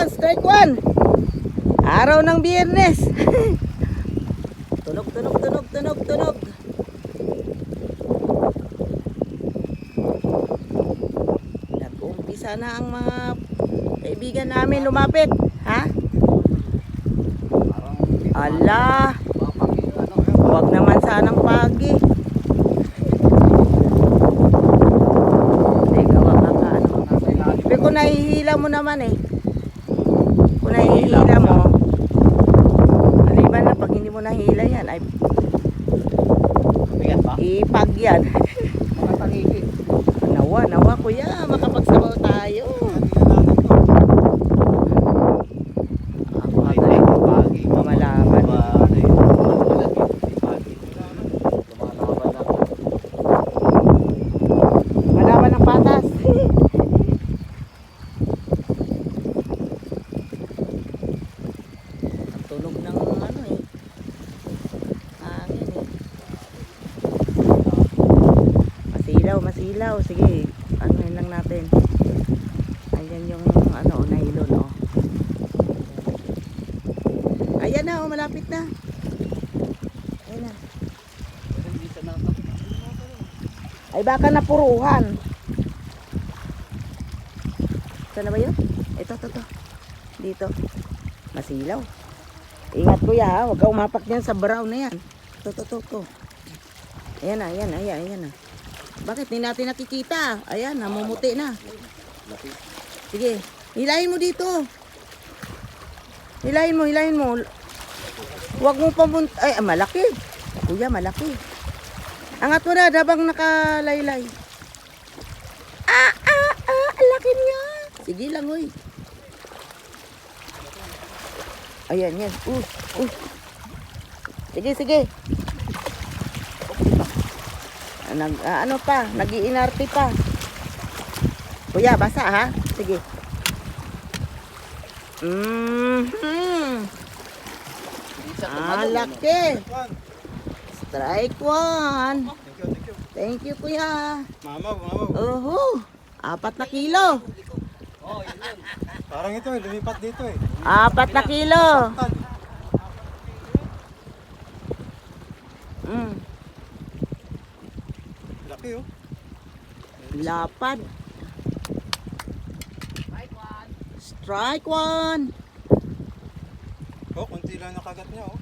one, strike one. Araw ng biyernes. tunog, tunog, tunog, tunog, tunog. Nag-uumpisa na ang mga kaibigan namin lumapit. Ha? Ala, huwag naman sanang pagi. Teka, wag ka ka, ano. Pero kung nahihila mo naman eh. Kung nahihila mo, maliban na pag hindi mo nahihila yan, ay ipag yan. Nawa, nawa kuya, makapagsabaw tayo. Ako Ay, nga, ay, pagi. Mamalaman. Ba, ano yun? Malat yun, di pagi. Lumalaban ako. malaman ng patas. Ang tunog ng ano eh. Hangin eh. Masilaw, masilaw. Sige, ano yun lang natin. Ayan yung ano, nylon oh. Ayan na, oh, malapit na. Ayan na. Ay baka napuruhan. Saan na ba yun? Ito, ito, ito. Dito. Masilaw. Ingat kuya ha, huwag ka umapak yan sa brown na yan. Ito, ito, ito. Ayan na, ayan na, ayan, ayan na. Bakit? Hindi natin nakikita. Ayan, namumuti na. Sige, hilahin mo dito. Hilahin mo, hilahin mo. Huwag mo pamunt... Ay, ah, malaki. Kuya, malaki. Angat mo na, dabang nakalaylay. Ah, ah, ah, laki niya. Sige lang, uy. Ayan, yan. Uh, uh. Sige, sige. Nag, ah, ano pa, nag-iinarte pa. Kuya, basa ha? Sige. Mm-hmm. Ah, tumalon, laki. Strike one. Thank you, kuya. Mamaw, mamaw. Oho, apat na kilo. Parang ito eh, lumipat dito eh. Apat na kilo. Mm, Laki oh. lapad. Strike one. Oh, konti lang nakagat niya oh.